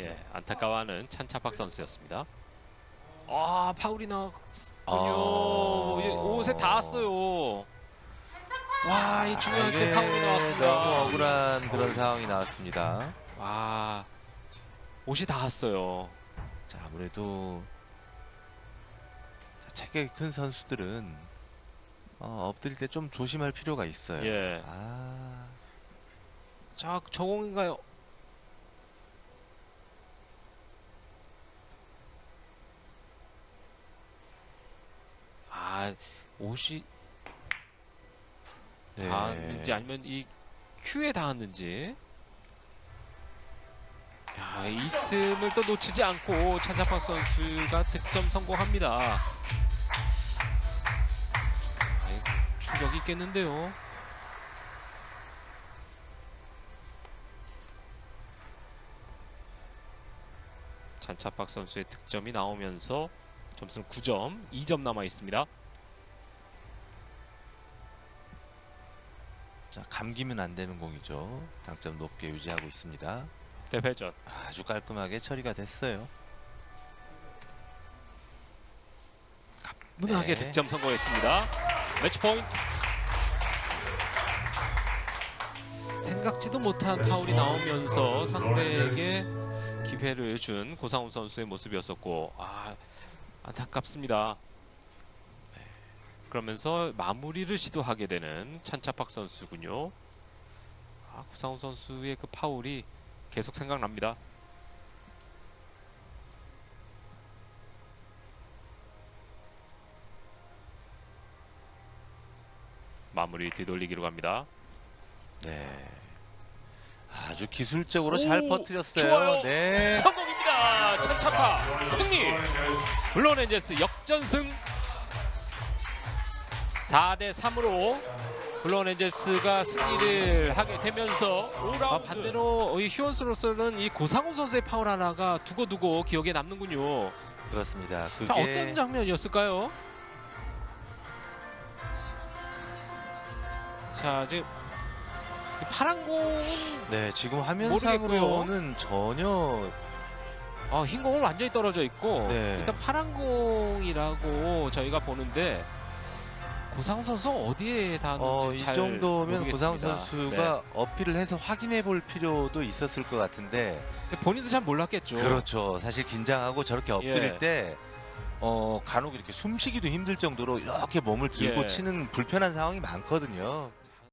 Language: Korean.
예, 안타까워하는 찬차박 선수였습니다. 아 파울이 나군요. 아. 예, 옷에 닿았어요. 와, 이 중요할 때 이게 파울이 나왔습니다. 너무 억울한 그런 상황이 나왔습니다. 와, 옷이 닿았어요. 자 아무래도 자, 체격이 큰 선수들은 어, 엎드릴 때 좀 조심할 필요가 있어요. 예. 아, 자, 저공인가요? 아, 옷이 네. 닿았는지 아니면 이 큐에 닿았는지. 야, 이 틈을 또 놓치지 않고 찬자팍 선수가 득점 성공합니다. 충격이 있겠는데요. 찬차박 선수의 득점이 나오면서 점수는 9점, 2점 남아 있습니다. 자 감기면 안 되는 공이죠. 당점 높게 유지하고 있습니다. 대회전. 아주 깔끔하게 처리가 됐어요. 무난하게 네. 득점 성공했습니다. 매치 포인트. 생각지도 못한 파울이 나오면서 상대에게 기회를 준 고상훈 선수의 모습이었었고 아 안타깝습니다. 네. 그러면서 마무리를 시도하게 되는 찬차팍 선수군요. 아, 고상훈 선수의 그 파울이 계속 생각납니다. 마무리 뒤돌리기로 갑니다. 네. 아주 기술적으로 잘 오, 퍼뜨렸어요. 좋아요. 네. 성공입니다. 찬차파 승리. 엔젤스 역전승 4대 3으로 블론 엔젤스가 승리를 하게 되면서 5라운드 아, 반대로 이 휴원스로서는 이 고상훈 선수의 파울 하나가 두고두고 기억에 남는군요. 그렇습니다. 그게 자, 어떤 장면이었을까요? 자 지금 이 파란 공은 네, 지금 모르겠고요. 화면상으로는 전혀 어, 흰 공은 완전히 떨어져 있고 네. 일단 파란 공이라고 저희가 보는데 고상훈 선수 어디에 닿았는지 어, 이잘 정도면 모르겠습니다. 선수가 어필을 해서 확인해 볼 필요도 있었을 것 같은데 네. 본인도 잘 몰랐겠죠. 그렇죠. 사실 긴장하고 저렇게 엎드릴 예. 때 어, 간혹 이렇게 숨쉬기도 힘들 정도로 이렇게 몸을 들고 예. 치는 불편한 상황이 많거든요.